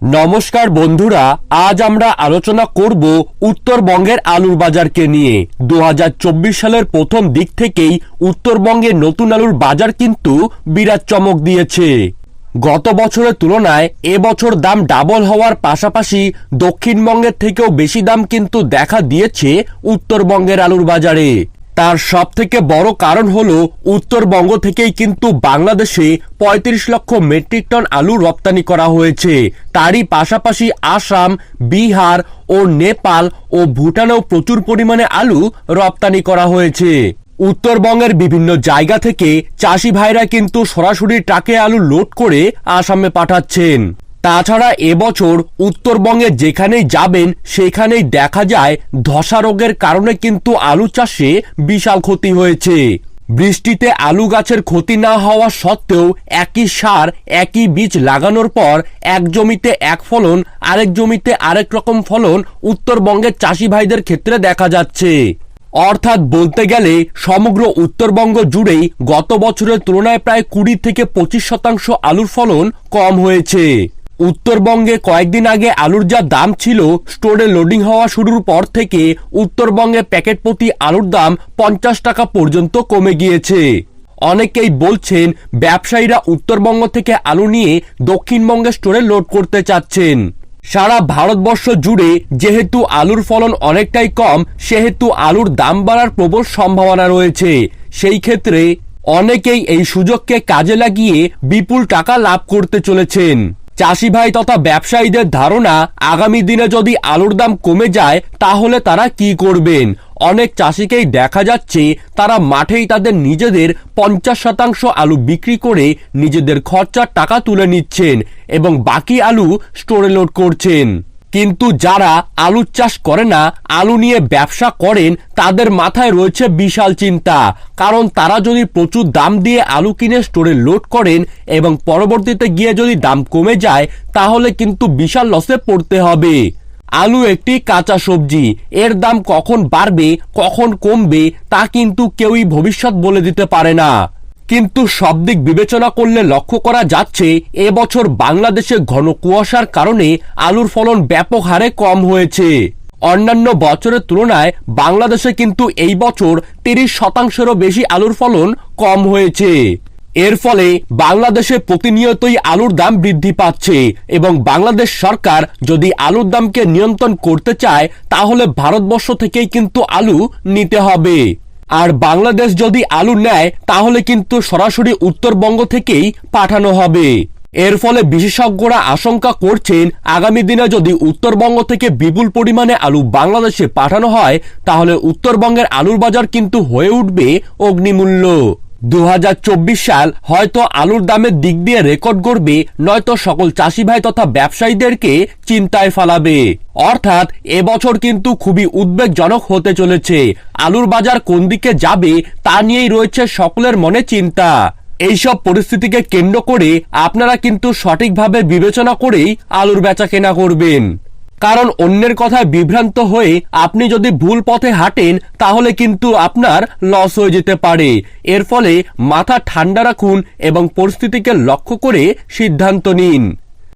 নমস্কার বন্ধুরা, আজ আমরা আলোচনা করব উত্তরবঙ্গের আলুর বাজারকে নিয়ে। দু হাজার চব্বিশ সালের প্রথম দিক থেকেই উত্তরবঙ্গে নতুন আলুর বাজার কিন্তু বিরাট চমক দিয়েছে। গত বছরের তুলনায় এবছর দাম ডাবল হওয়ার পাশাপাশি দক্ষিণবঙ্গের থেকেও বেশি দাম কিন্তু দেখা দিয়েছে উত্তরবঙ্গের আলুর বাজারে। তার সব থেকে বড় কারণ হলো উত্তরবঙ্গ থেকেই কিন্তু বাংলাদেশে ৩৫ লক্ষ মেট্রিক টন আলু রপ্তানি করা হয়েছে। তারই পাশাপাশি আসাম, বিহার ও নেপাল ও ভুটানেও প্রচুর পরিমাণে আলু রপ্তানি করা হয়েছে। উত্তরবঙ্গের বিভিন্ন জায়গা থেকে চাষি ভাইরা কিন্তু সরাসরি ট্রাকে আলু লোড করে আসামে পাঠাচ্ছেন। তাছাড়া এবছর উত্তরবঙ্গে যেখানেই যাবেন, সেখানেই দেখা যায় ধসা রোগের কারণে কিন্তু আলু চাষে বিশাল ক্ষতি হয়েছে। বৃষ্টিতে আলু গাছের ক্ষতি না হওয়া সত্ত্বেও একই সার, একই বীজ লাগানোর পর এক জমিতে এক ফলন, আরেক জমিতে আরেক রকম ফলন উত্তরবঙ্গের চাষি ভাইদের ক্ষেত্রে দেখা যাচ্ছে। অর্থাৎ বলতে গেলে সমগ্র উত্তরবঙ্গ জুড়েই গত বছরের তুলনায় প্রায় কুড়ি থেকে পঁচিশ শতাংশ আলুর ফলন কম হয়েছে। উত্তরবঙ্গে কয়েকদিন আগে আলুর যা দাম ছিল, স্টোরে লোডিং হওয়া শুরুর পর থেকে উত্তরবঙ্গে প্যাকেট প্রতি আলুর দাম পঞ্চাশ টাকা পর্যন্ত কমে গিয়েছে। অনেকেই বলছেন, ব্যবসায়ীরা উত্তরবঙ্গ থেকে আলু নিয়ে দক্ষিণবঙ্গে স্টোরে লোড করতে চাচ্ছেন। সারা ভারতবর্ষ জুড়ে যেহেতু আলুর ফলন অনেকটাই কম, সেহেতু আলুর দাম বাড়ার প্রবল সম্ভাবনা রয়েছে। সেই ক্ষেত্রে অনেকেই এই সুযোগকে কাজে লাগিয়ে বিপুল টাকা লাভ করতে চলেছেন। চাষি ভাই তথা ব্যবসায়ীদের ধারণা, আগামী দিনে যদি আলুর দাম কমে যায়, তাহলে তারা কি করবেন? অনেক চাষিকেই দেখা যাচ্ছে, তারা মাঠেই তাদের নিজেদের পঞ্চাশ শতাংশ আলু বিক্রি করে নিজেদের খরচার টাকা তুলে নিচ্ছেন এবং বাকি আলু স্টোরে লোড করছেন। কিন্তু যারা আলু চাষ করে না, আলু নিয়ে ব্যবসা করেন, তাদের মাথায় রয়েছে বিশাল চিন্তা। কারণ তারা যদি প্রচুর দাম দিয়ে আলু কিনে স্টোরে লোড করেন এবং পরবর্তীতে গিয়ে যদি দাম কমে যায়, তাহলে কিন্তু বিশাল লসে পড়তে হবে। আলু একটি কাঁচা সবজি। এর দাম কখন বাড়বে, কখন কমবে, তা কিন্তু কেউই ভবিষ্যৎ বলে দিতে পারে না। কিন্তু সব দিক বিবেচনা করলে লক্ষ্য করা যাচ্ছে, এবছর বাংলাদেশে ঘন কুয়াশার কারণে আলুর ফলন ব্যাপক হারে কম হয়েছে। অন্যান্য বছরের তুলনায় বাংলাদেশে কিন্তু এই বছর তিরিশ শতাংশেরও বেশি আলুর ফলন কম হয়েছে। এর ফলে বাংলাদেশে প্রতিনিয়তই আলুর দাম বৃদ্ধি পাচ্ছে এবং বাংলাদেশ সরকার যদি আলুর দামকে নিয়ন্ত্রণ করতে চায়, তাহলে ভারতবর্ষ থেকেই কিন্তু আলু নিতে হবে। আর বাংলাদেশ যদি আলু নেয়, তাহলে কিন্তু সরাসরি উত্তরবঙ্গ থেকেই পাঠানো হবে। এর ফলে বিশেষজ্ঞরা আশঙ্কা করছেন, আগামী দিনে যদি উত্তরবঙ্গ থেকে বিপুল পরিমাণে আলু বাংলাদেশে পাঠানো হয়, তাহলে উত্তরবঙ্গের আলুর বাজার কিন্তু হয়ে উঠবে অগ্নিমূল্য। দু হাজার চব্বিশ সাল হয়তো আলুর দামের দিক দিয়ে রেকর্ড করবে নয়তো সকল চাষি ভাই তথা ব্যবসায়ীদেরকে চিন্তায় ফালাবে। অর্থাৎ এবছর কিন্তু খুবই উদ্বেগজনক হতে চলেছে। আলুর বাজার কোন দিকে যাবে, তা নিয়েই রয়েছে সকলের মনে চিন্তা। এইসব পরিস্থিতিকে কেন্দ্র করে আপনারা কিন্তু সঠিকভাবে বিবেচনা করেই আলুর বেচা কেনা করবেন। কারণ অন্যের কথায় বিভ্রান্ত হয়ে আপনি যদি ভুল পথে হাঁটেন, তাহলে কিন্তু আপনার লস হয়ে যেতে পারে। এর ফলে মাথা ঠান্ডা রাখুন এবং পরিস্থিতিকে লক্ষ্য করে সিদ্ধান্ত নিন।